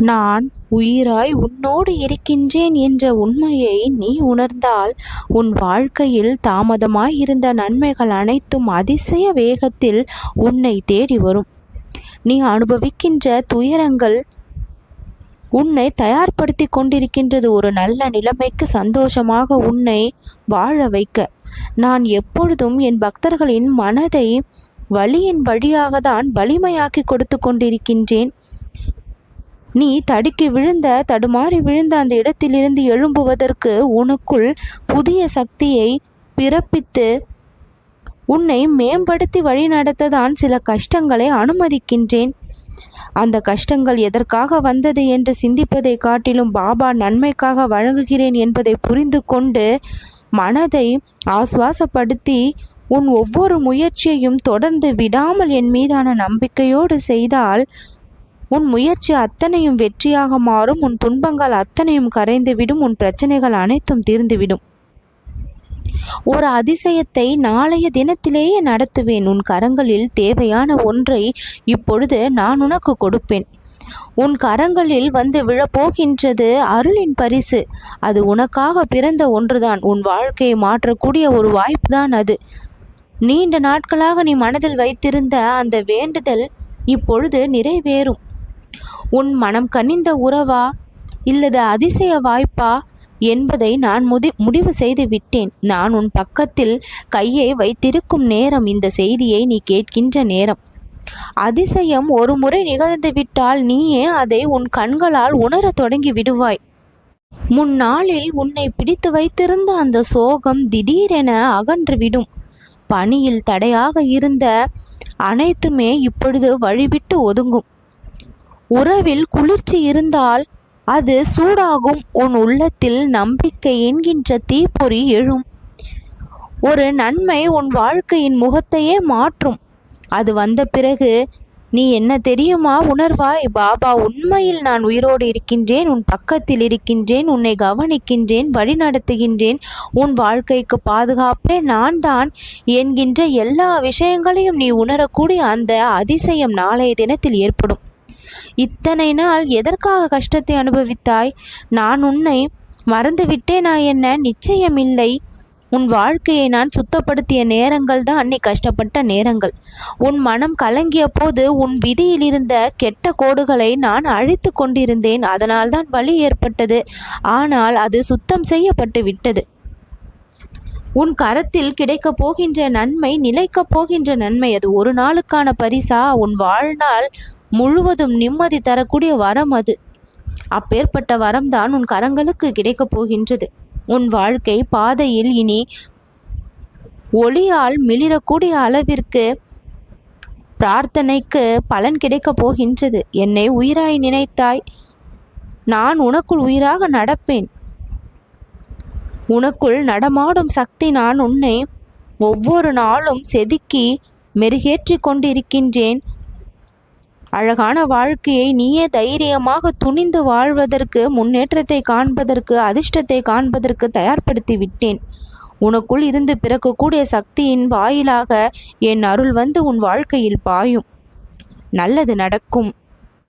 நான் உயிராய் உன்னோடு இருக்கின்றேன் என்ற உண்மையை நீ உணர்ந்தால் உன் வாழ்க்கையில் தாமதமாய் இருந்த நன்மைகள் அனைத்தும் அதிசய வேகத்தில் உன்னை தேடி வரும். நீ அனுபவிக்கின்ற துயரங்கள் உன்னை தயார்படுத்தி கொண்டிருக்கின்றது ஒரு நல்ல நிலைமைக்கு சந்தோஷமாக உன்னை வாழ வைக்க. நான் எப்பொழுதும் என் பக்தர்களின் மனதை வழியின் வழியாக தான் வலிமையாக்கி கொடுத்து கொண்டிருக்கின்றேன். நீ தடுக்கி விழுந்த தடுமாறி விழுந்த அந்த இடத்திலிருந்து எழும்புவதற்கு உனக்குள் புதிய சக்தியை பிறப்பித்து உன்னை மேம்படுத்தி வழிநடத்ததான் சில கஷ்டங்களை அனுமதிக்கின்றேன். அந்த கஷ்டங்கள் எதற்காக வந்தது என்று சிந்திப்பதை காட்டிலும் பாபா நன்மைக்காக வழங்குகிறேன் என்பதை புரிந்து கொண்டு மனதை ஆஸ்வாசப்படுத்தி உன் ஒவ்வொரு முயற்சியையும் தொடர்ந்து விடாமல் என் மீதான நம்பிக்கையோடு செய்தால் உன் முயற்சி அத்தனையும் வெற்றியாக மாறும் உன் துன்பங்கள் அத்தனையும் கரைந்துவிடும் உன் பிரச்சனைகள் அனைத்தும் தீர்ந்துவிடும். ஒரு அதிசயத்தை நாளைய தினத்திலேயே நடத்துவேன். உன் கரங்களில் தேவையான ஒன்றை இப்பொழுது நான் உனக்கு கொடுப்பேன். உன் கரங்களில் வந்து விழப்போகின்றது அருளின் பரிசு. அது உனக்காக பிறந்த ஒன்றுதான். உன் வாழ்க்கையை மாற்றக்கூடிய ஒரு வாய்ப்புதான் அது. நீண்ட நாட்களாக நீ மனதில் வைத்திருந்த அந்த வேண்டுதல் இப்பொழுது நிறைவேறும். உன் மனம் கனிந்த உறவா? இல்லது அதிசய வாய்ப்பா? என்பதை நான் முதி முடிவு செய்து விட்டேன். நான் உன் பக்கத்தில் கையை வைத்திருக்கும் நேரம் இந்த செய்தியை நீ கேட்கின்ற நேரம். அதிசயம் ஒரு முறை நிகழ்ந்து விட்டால் நீயே அதை உன் கண்களால் உணரத் தொடங்கி விடுவாய். முன்னாளில் உன்னை பிடித்து வைத்திருந்த அந்த சோகம் திடீரென அகன்றுவிடும் பணியில் தடையாக இருந்த அனைத்துமே இப்பொழுது வழிவிட்டு ஒதுங்கும். உறவில் குளிர்ச்சி இருந்தால் அது சூடாகும். உன் உள்ளத்தில் நம்பிக்கை என்கின்ற தீப்பொறி எழும். ஒரு நன்மை உன் வாழ்க்கையின் முகத்தையே மாற்றும். அது வந்த பிறகு நீ என்ன தெரியுமா உணர்வாய்? பாபா உண்மையில் நான் உயிரோடு இருக்கின்றேன். உன் பக்கத்தில் இருக்கின்றேன். உன்னை கவனிக்கின்றேன். வழிநடத்துகின்றேன் உன் வாழ்க்கைக்கு பாதுகாப்பே நான் தான் என்கின்ற எல்லா விஷயங்களையும் நீ உணரக்கூடிய அந்த அதிசயம் நாளைய தினத்தில் ஏற்படும். இத்தனை நாள் எதற்காக கஷ்டத்தை அனுபவித்தாய்? நான் உன்னை மறந்துவிட்டேனா என்ன? நிச்சயமில்லை. உன் வாழ்க்கையை நான் சுத்தப்படுத்திய நேரங்கள் தான் நீ கஷ்டப்பட்ட நேரங்கள். உன் மனம் கலங்கிய போது உன் விதியில் இருந்த கெட்ட கோடுகளை நான் அழித்து கொண்டிருந்தேன். அதனால்தான் வலி ஏற்பட்டது. ஆனால் அது சுத்தம் செய்யப்பட்டு விட்டது. உன் கரத்தில் கிடைக்கப் போகின்ற நன்மை நிலைக்கப் போகின்ற நன்மை. அது ஒரு நாளுக்கான பரிசா? உன் வாழ்நாள் முழுவதும் நிம்மதி தரக்கூடிய வரம் அது. அப்பேற்பட்ட வரம்தான் உன் கரங்களுக்கு கிடைக்கப் போகின்றது. உன் வாழ்க்கை பாதையில் இனி ஒளியால் மிளிரக்கூடிய அளவிற்கு பிரார்த்தனைக்கு பலன் கிடைக்கப் போகின்றது. என்னை உயிராய் நினைத்தாய். நான் உனக்குள் உயிராக நடப்பேன். உனக்குள் நடமாடும் சக்தி நான் உன்னை ஒவ்வொரு நாளும் செதுக்கி மெருகேற்றி கொண்டிருக்கின்றேன். அழகான வாழ்க்கையை நீயே தைரியமாக துணிந்து வாழ்வதற்கு முன்னேற்றத்தை காண்பதற்கு அதிர்ஷ்டத்தை காண்பதற்கு தயார்படுத்தி விட்டேன். உனக்குள் இருந்து பிறக்கக்கூடிய சக்தியின் வாயிலாக என் அருள் வந்து உன் வாழ்க்கையில் பாயும். நல்லது நடக்கும்.